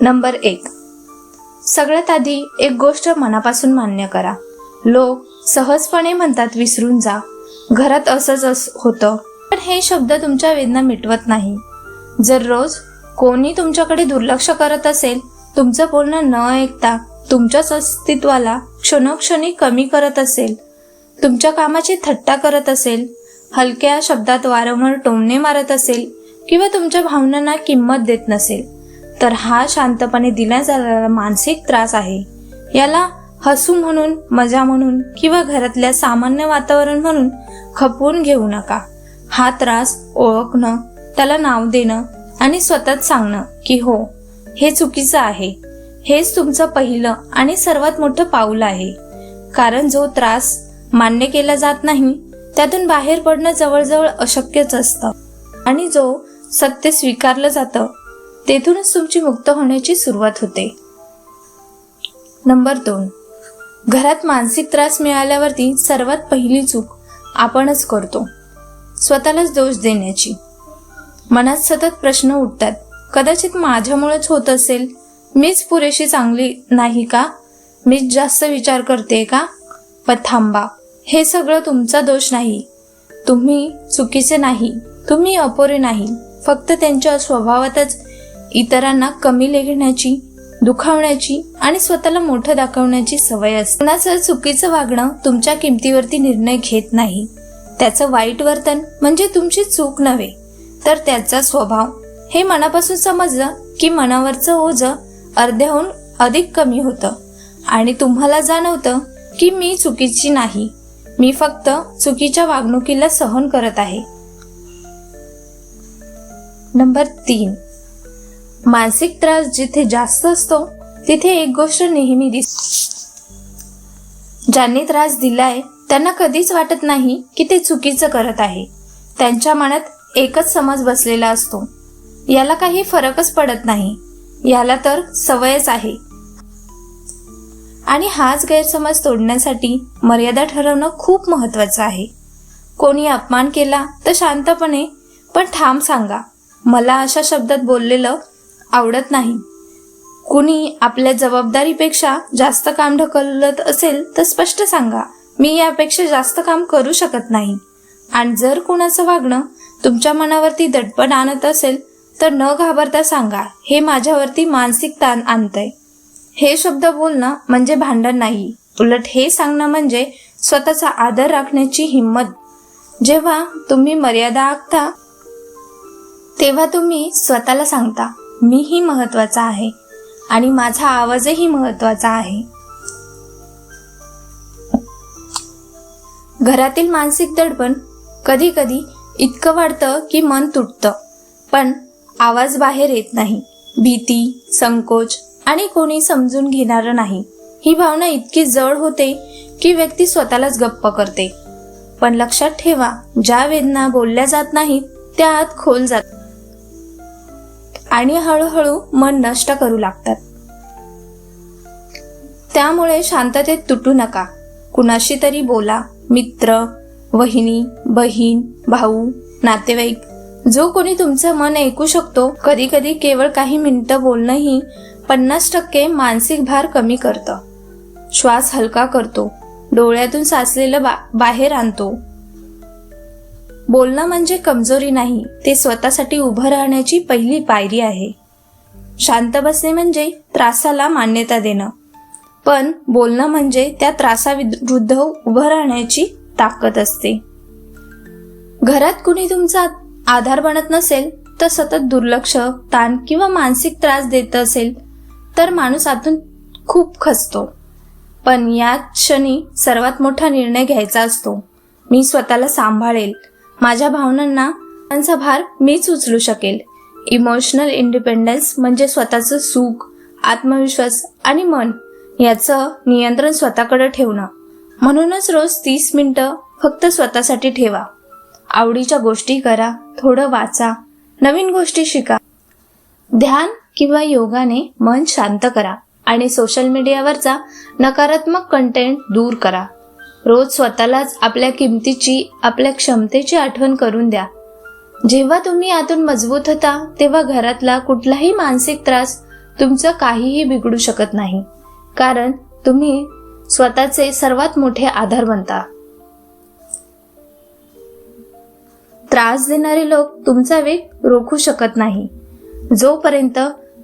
Number एक. सगळ्यात आधी एक गोष्ट मनापासून मान्य करा. लोक सहजपणे म्हणतात विसरून जा. घरात असंच अस होतं. पण हे शब्द तुमच्या वेदना मिटवत नाही. जर रोज कोणी तुमच्याकडे दुर्लक्ष करत असेल तुमचं बोलणं न ऐकता तुमच्याच अस्तित्वाला क्षणोक्षणी कमी करत असेल तुमच्या कामाची थट्टा करत असेल हलक्या शब्दात वारंवार टोमणे मारत असेल किंवा तुमच्या भावनांना किंमत देत नसेल तर हा शांतपणे दिला जाणारा मानसिक त्रास आहे. याला हसू म्हणून मजा म्हणून किंवा घरातल्या सामान्य वातावरण म्हणून खपवून घेऊ नका. हा त्रास ओळखणं त्याला नाव देणं आणि स्वतःच सांगणं की हो हे चुकीचं आहे. हेच तुमचं पहिलं आणि सर्वात मोठं पाऊल आहे. कारण जो त्रास मान्य केला जात नाही त्यातून बाहेर पडणं जवळजवळ अशक्यच असतं. आणि जो सत्य स्वीकारलं जातं तेथूनच तुमची मुक्त होण्याची सुरुवात होते. नंबर दोन. घरात मानसिक त्रास मिळाल्यावरती सर्वात पहिली चूक आपणच करतो. स्वतःलाच दोष देण्याची. मनात सतत प्रश्न उठतात. कदाचित माझ्यामुळेच होत असेल. मीच पुरेशी चांगली नाही का? मीच जास्त विचार करते का? पण थांबा. हे सगळं तुमचा दोष नाही. तुम्ही चुकीचे नाही. तुम्ही अपुरे नाही. फक्त त्यांच्या स्वभावातच इतरांना कमी लेखण्याची दुखावण्याची आणि स्वतःला मोठं दाखवण्याची सवय असते. कुणाचं चुकीचं वागणं तुमच्या किमतीवरती निर्णय घेत नाही. त्याचं वाईट वर्तन म्हणजे तुमची चूक नव्हे. तर त्याचा स्वभाव. हे मनापासून समजलं की मनावरचं ओझं अर्ध्याहून अधिक कमी होतं. आणि तुम्हाला जाणवतं की मी चुकीची नाही. मी फक्त चुकीच्या वागणुकीला सहन करत आहे. नंबर तीन. मानसिक त्रास जिथे जास्त असतो तिथे एक गोष्ट नेहमी दिस ज्यांनी त्रास दिलाय त्यांना कधीच वाटत नाही की ते चुकीचं करत आहे. त्यांच्या मनात एकच समज बसलेला असतो. याला काही फरकच पडत नाही. याला तर सवयच आहे. आणि हाच गैरसमज तोडण्यासाठी मर्यादा ठरवणं खूप महत्वाचं आहे. कोणी अपमान केला तर शांतपणे पण ठाम सांगा. मला अशा शब्दात बोललेलं आवडत नाही. कुणी आपल्या जबाबदारीपेक्षा जास्त काम ढकलत असेल तर स्पष्ट सांगा मी यापेक्षा जास्त काम करू शकत नाही. आणि जर कुणाचं वागणं तुमच्या मनावरती दडपण आणत असेल तर न घाबरता सांगा हे माझ्यावरती मानसिक ताण आणतंय. हे शब्द बोलणं म्हणजे भांडण नाही. उलट हे सांगणं म्हणजे स्वतःचा आदर राखण्याची हिंमत. जेव्हा तुम्ही मर्यादा आखता तेव्हा तुम्ही स्वतःला सांगता. मीही महत्त्वाचा आहे आणि माझा आवाजही महत्त्वाचा आहे. घरातील मानसिक दडपण कधी कधी इतकं वाढतं की मन तुटतं पण आवाज बाहेर येत नाही. भीती संकोच आणि कोणी समजून घेणारं नाही. ही भावना इतकी जड होते की व्यक्ती स्वतःलाच गप्प करते. पण लक्षात ठेवा ज्या वेदना बोलल्या जात नाहीत त्या आत खोल जात आणि हळूहळू मन नष्ट करू लागतात. त्यामुळे शांततेत तुटू नका. कुणाशी तरी बोला. मित्र वहिनी बहीण भाऊ नातेवाईक जो कोणी तुमचं मन ऐकू शकतो कधी कधी केवळ काही मिनिटं बोलणंही पन्नास टक्के मानसिक भार कमी करतं. श्वास हलका करतो. डोळ्यातून साचलेलं बा बाहेर आणतो. बोलणं म्हणजे कमजोरी नाही ते स्वतःसाठी उभं राहण्याची पहिली पायरी आहे. शांत बसणे म्हणजे त्रासाला मान्यता देणं. पण बोलणं म्हणजे त्या त्रासाविरुद्ध उभं राहण्याची ताकद असते. घरात कुणी तुमचा आधार बनत नसेल तर सतत दुर्लक्ष ताण किंवा मानसिक त्रास देत असेल तर माणूस आतून खूप खचतो. पण या क्षणी सर्वात मोठा निर्णय घ्यायचा असतो. मी स्वतःला सांभाळेल माझ्या भावनांना त्यांचा भार मीच उचलू शकेल. इमोशनल इंडिपेंडन्स म्हणजे स्वतःचं सुख आत्मविश्वास आणि मन याचं नियंत्रण स्वतःकडे ठेवणं. म्हणूनच रोज तीस मिनटं फक्त स्वतःसाठी ठेवा. आवडीच्या गोष्टी करा थोडं वाचा नवीन गोष्टी शिका. ध्यान किंवा योगाने मन शांत करा आणि सोशल मीडियावरचा नकारात्मक कंटेंट दूर करा. रोज स्वतःलाच आपल्या किमतीची आपल्या क्षमतेची आठवण करून द्या. जेव्हा तुम्ही आतून मजबूत होता तेव्हा घरातला कुठलाही मानसिक त्रास तुमचं काहीही बिघडू शकत नाही. कारण तुम्ही स्वतःचे सर्वात मोठे आधार बनता. त्रास देणारे लोक तुमचा वेग रोखू शकत नाही. जोपर्यंत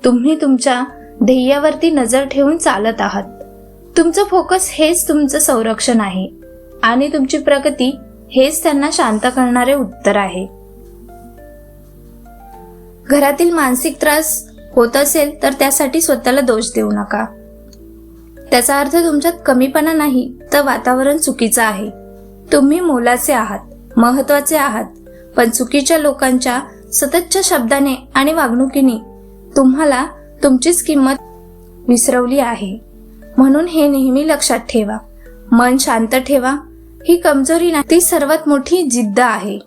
तुम्ही तुमच्या ध्येयावरती नजर ठेवून चालत आहात. तुमचं फोकस हेच तुमचं संरक्षण आहे. आणि तुमची प्रगती हेच त्यांना शांत करणारे उत्तर आहे. घरातील मानसिक त्रास होत असेल तर त्यासाठी स्वतःला दोष देऊ नका. त्याचा अर्थ तुमच्यात कमीपणा नाही तर वातावरण चुकीचं आहे. तुम्ही मोलाचे आहात महत्त्वाचे आहात पण चुकीच्या लोकांच्या सततच्या शब्दाने आणि वागणुकीने तुम्हाला तुमचीच किंमत विसरवली आहे. म्हणून हे नेहमी लक्षात ठेवा. मन शांत ठेवा. ही कमजोरी नाही ती सर्वात मोठी जिद्द आहे.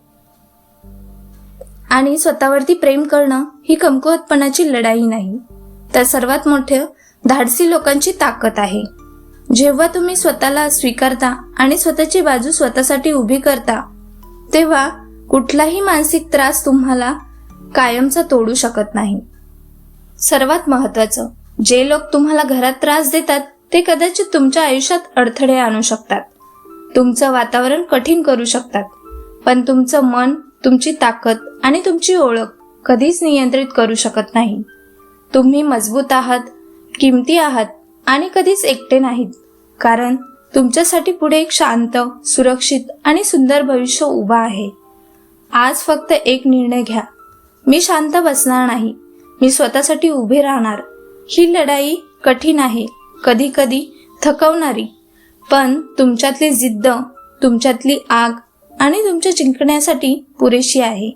आणि स्वतःवरती प्रेम करणं ही कमकुवतपणाची लढाई नाही. तर सर्वात मोठं धाडसी लोकांची ताकद आहे. जेव्हा तुम्ही स्वतःला स्वीकारता आणि स्वतःची बाजू स्वतःसाठी उभी करता तेव्हा कुठलाही मानसिक त्रास तुम्हाला कायमचा तोडू शकत नाही. सर्वात महत्वाचं जे लोक तुम्हाला घरात त्रास देतात ते कदाचित तुमच्या आयुष्यात अडथळे आणू शकतात. तुमचं वातावरण कठीण करू शकतात. पण तुमचं मन तुमची ताकद आणि तुमची ओळख कधीच नियंत्रित करू शकत नाही. तुम्ही मजबूत आहात किमती आहात आणि कधीच एकटे नाहीत. कारण तुमच्यासाठी पुढे एक शांत सुरक्षित आणि सुंदर भविष्य उभा आहे. आज फक्त एक निर्णय घ्या. मी शांत बसणार नाही. मी स्वतःसाठी उभे राहणार. ही लढाई कठीण आहे. कधी कधी थकवणारी. पण तुमच्यातली जिद्द तुमच्यातली आग आणि तुमच्या जिंकण्यासाठी पुरेशी आहे.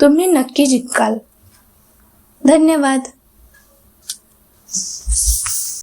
तुम्ही नक्की जिंकाल. धन्यवाद.